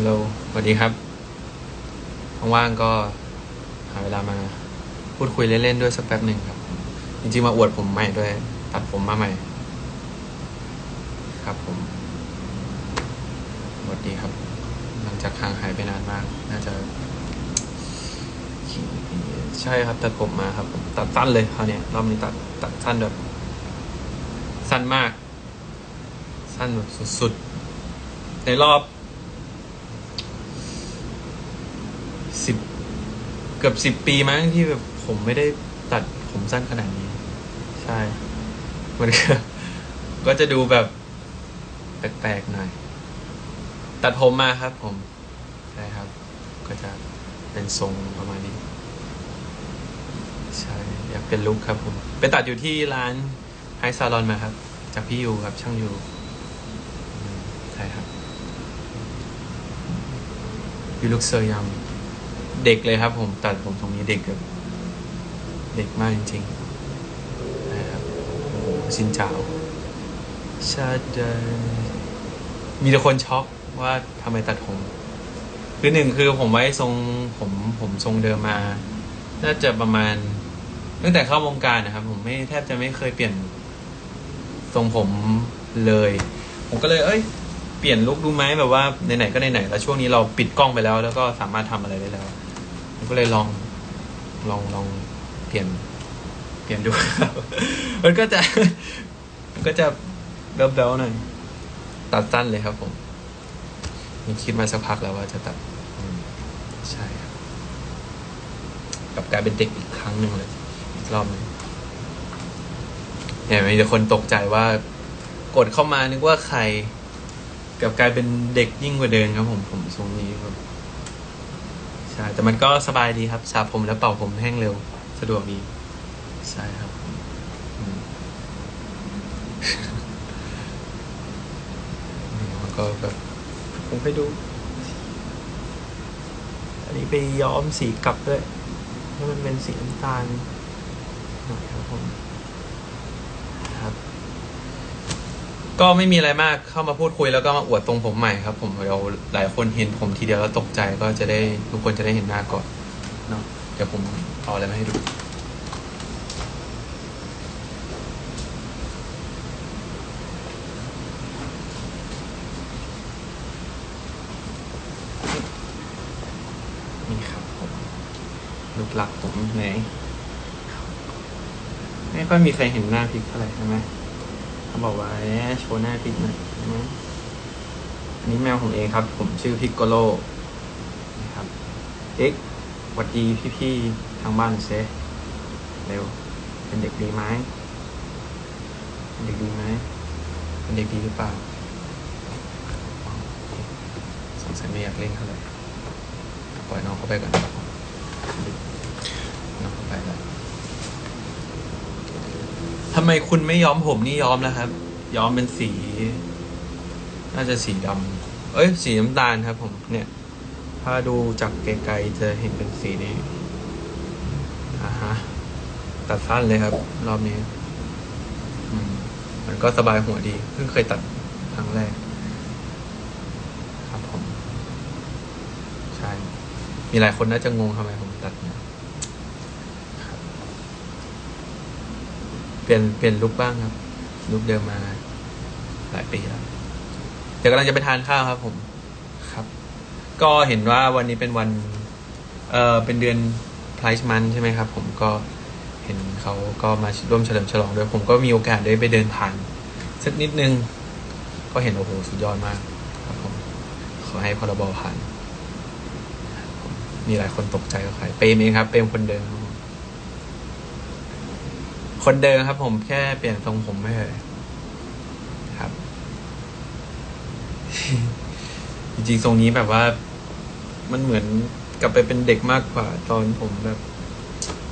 ฮัลโหลสวัสดีครับ ว่างๆก็หาเวลามา พูดคุยเล่นๆด้วยสักแป๊บหนึ่งครับ จริงๆมาอวดผมใหม่ด้วย ตัดผมมาใหม่ ครับผมสวัสดีครับ หลังจากห่างหายไปนานมาก น่าจะ ใช่ครับ ตัดผมมาครับผมตัดสั้นเลยคราวเนี้ยรอบนี้ตัดตัดสั้นแบบ สั้นมาก สั้นแบบสุดๆ ในรอบ เกือบสิบปีมั้งที่แบบผมไม่ได้ตัดผมสั้นขนาดนี้ ใช่ มันก็ก็จะดูแบบแปลกๆหน่อย ตัดผมมาครับผม ใช่ครับ ก็จะเป็นทรงประมาณนี้ ใช่ อยากเป็นลุคครับผม ไปตัดอยู่ที่ร้านไฮซาลอนมาครับ จากพี่ยูครับ ช่างยูใช่ครับยูลุกเซอร์ยำ เด็กเลยครับ ผมตัดผมตรงนี้เด็กแบบเด็กมากจริงๆนะครับโอ้โหสินเจ้าชาดมีแต่คนช็อกว่าทำไมตัดผมคือหนึ่งคือผมไว้ทรงผมผมทรงเดิมมา น่าจะประมาณตั้งแต่เข้าวงการนะครับ ผมไม่แทบจะไม่เคยเปลี่ยนทรงผมเลย ผมก็เลย เอ้ย เปลี่ยนลุคดูไหมแบบว่าไหนๆก็ไหนๆแล้วช่วงนี้เราปิดกล้องไปแล้ว แล้วก็สามารถทำอะไรได้แล้ว ผมก็เลยลองลองลองเปลี่ยนเปลี่ยนดูมันก็จะมันก็จะเบลๆหน่อยตัดสั้นเลยครับผมมีคิดมาสักพักแล้วว่าจะตัดใช่ครับกับกลายเป็นเด็กอีกครั้งหนึ่งเลยอีกรอบนึงเนี่ยมีแต่คนตกใจว่ากดเข้ามานึกว่าใครกับกลายเป็นเด็กยิ่งกว่าเดิมครับผมผมทรงนี้ครับ ช่แต่มันก็สบายดีครับสระผมแล้วเป่าผมแห้งเร็วสะดวกดีใช่ครับนี่มันก็แบบผมไปดู อันนี้ไปย้อมสีกลับด้วยให้มันเป็นสีน้ำตาลหน่อยครับผม ครับ ก็ไม่มีอะไรมากเข้ามาพูดคุยแล้วก็มาอวดตรงผมใหม่ครับ ผมเดี๋ยวหลายคนเห็นผมทีเดียวแล้วตกใจก็จะได้ทุกคนจะได้เห็นหน้าก่อนเนาะเดี๋ยวผมเอาอะไรมาให้ดู นี่ครับผมลูกหลักผมไหนไม่ค่อยมีใครเห็นหน้าพิกเท่าไหร่ใช่ไหม เขาบอกว่าเอ๊ะโชว์หน้าพิกหน่อยใช่ไหมอันนี้แมวผมเองครับ ผมชื่อพิกโกโลนะครับเอ็กหวัดดีพี่ๆทางบ้านเซเร็ว เป็นเด็กดีไหมเป็นเด็กดีไหมเป็นเด็กดีหรือเปล่าสงสัยไม่อยากเล่นเท่าไหร่ปล่อยน้องเข้าไปก่อนครับน้องเข้าไปแล้วำไมคุณไม่ย้อมผมนี่ย้อมแล้วครับ ย้อมเป็นสี น่าจะสีดำเอ้ย สีน้ำตาลครับ ผม เนี่ย ถ้าดูจากไกลๆจะเห็นเป็นสีนี้อ่าฮะตัดสั้นเลยครับ รอบนี้มมันก็สบายหัวดี เพิ่งเคยตัดครั้งแรก ครับผม ใช่ มีหลายคนน่าจะงงทำไมผมตัดเนี่ย เปลี่ยนเปลี่ยนลุคบ้างครับลุคเดิมมา หลายปีแล้วเดี๋ยวกำลังจะไปทานข้าวครับ ผมครับ ก็เห็นว่าวันนี้เป็นวัน เออเป็นเดือนไพรส์มันใช่ไหมครับ ผมก็เห็นเขาก็มาร่วมเฉลิมฉลองด้วย ผมก็มีโอกาสได้ไปเดินผ่านสักนิดนึง ก็เห็นโอ้โหสุดยอดมาก ครับผมขอให้พรบผ่านมมีหลายคนตกใจกับใครเปรมเองครับ เปรมคนเดิม คนเดิมครับ ผมแค่เปลี่ยนทรงผมไม่เลยครับ จริงๆทรงนี้แบบว่า มันเหมือนกลับไปเป็นเด็กมากกว่า ตอนผมแบบ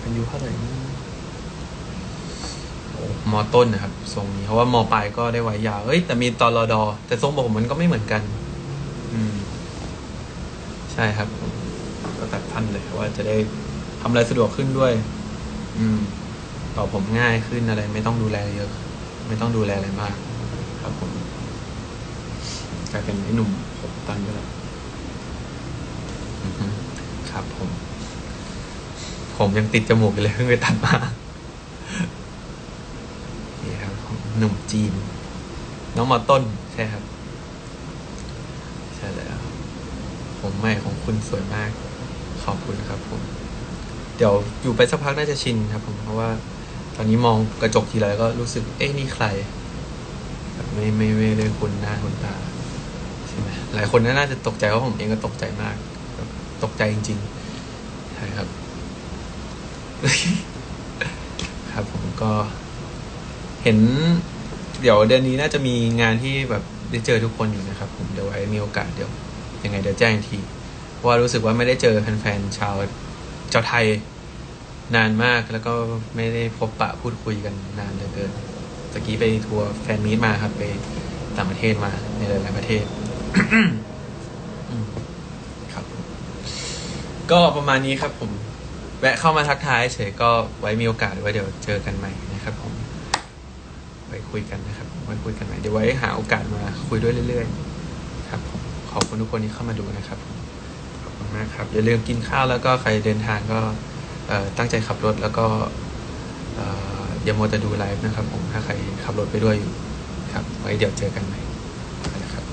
อายุเท่าไหร่นะโอ้มอต้นนะครับทรงนี้เพราะว่ามอปลายก็ได้ไว้ยาวเอ้ยแต่มีตอนรอดอ แต่ทรงผมมันก็ไม่เหมือนกัน อืม ใช่ครับก็ตัดทันเลยว่าจะได้ทำอะไรสะดวกขึ้นด้วย อืม ตอผมง่ายขึ้นอะไร ไม่ต้องดูแลเยอะ ไม่ต้องดูแลอะไรมาก ครับผมกลายเป็นไอ้หนุ่มผมตันไปแล้วอือฮึครับผม ผมยังติดจมูกอยู่เลยเพิ่งไปตัดมานี่ครับหนุ่มจีน น้องมอต้นใช่ครับ ใช่แล้วผมใหม่ของคุณสวยมาก ขอบคุณครับผม เดี๋ยวอยู่ไปสักพักน่าจะชินครับผมเพราะว่า ตอนนี้มองกระจกทีไรก็รู้สึก เอ๊ะนี่ใครแบบไม่ไม่ไม่ได้คุ้นหน้าคุ้นตาใช่ไหมหลายคนน่าจะตกใจเพราะผมเองก็ตกใจมาก ตกใจจริงๆใช่ครับ ครับผมก็เห็น เดี๋ยวเดือนนี้น่าจะมีงานที่แบบได้เจอทุกคนอยู่นะครับ ผมเดี๋ยวไว้มีโอกาสเดี๋ยวยังไงเดี๋ยวแจ้งทีว่ารู้สึกว่าไม่ได้เจอแฟนๆชาวชาวไทย นานมากแล้วก็ไม่ได้พบปะพูดคุยกันนานเหลือเกินตะกี้ไปทัวร์แฟนมีตมาครับ ไปต่างประเทศมาในหลายๆประเทศครับ ก็ประมาณนี้ครับผม แวะเข้ามาทักทายเฉยก็ไว้มีโอกาสไว้เดี๋ยวเจอกันใหม่นะครับผม ไว้คุยกันนะครับ ไว้คุยกันใหม่เดี๋ยวไว้หาโอกาสมาคุยด้วยเรื่อย ๆ ครับผมขอบคุณทุกคนที่เข้ามาดูนะครับขอบคุณมากครับอย่าลืมกินข้าวแล้วก็ใครเดินทางก็ ตั้งใจขับรถแล้วก็อย่ามัวแต่ดูไลฟ์นะครับผมถ้าใครขับรถไปด้วยอยู่ครับ ไว้เดี๋ยวเจอกันใหม่นะครับ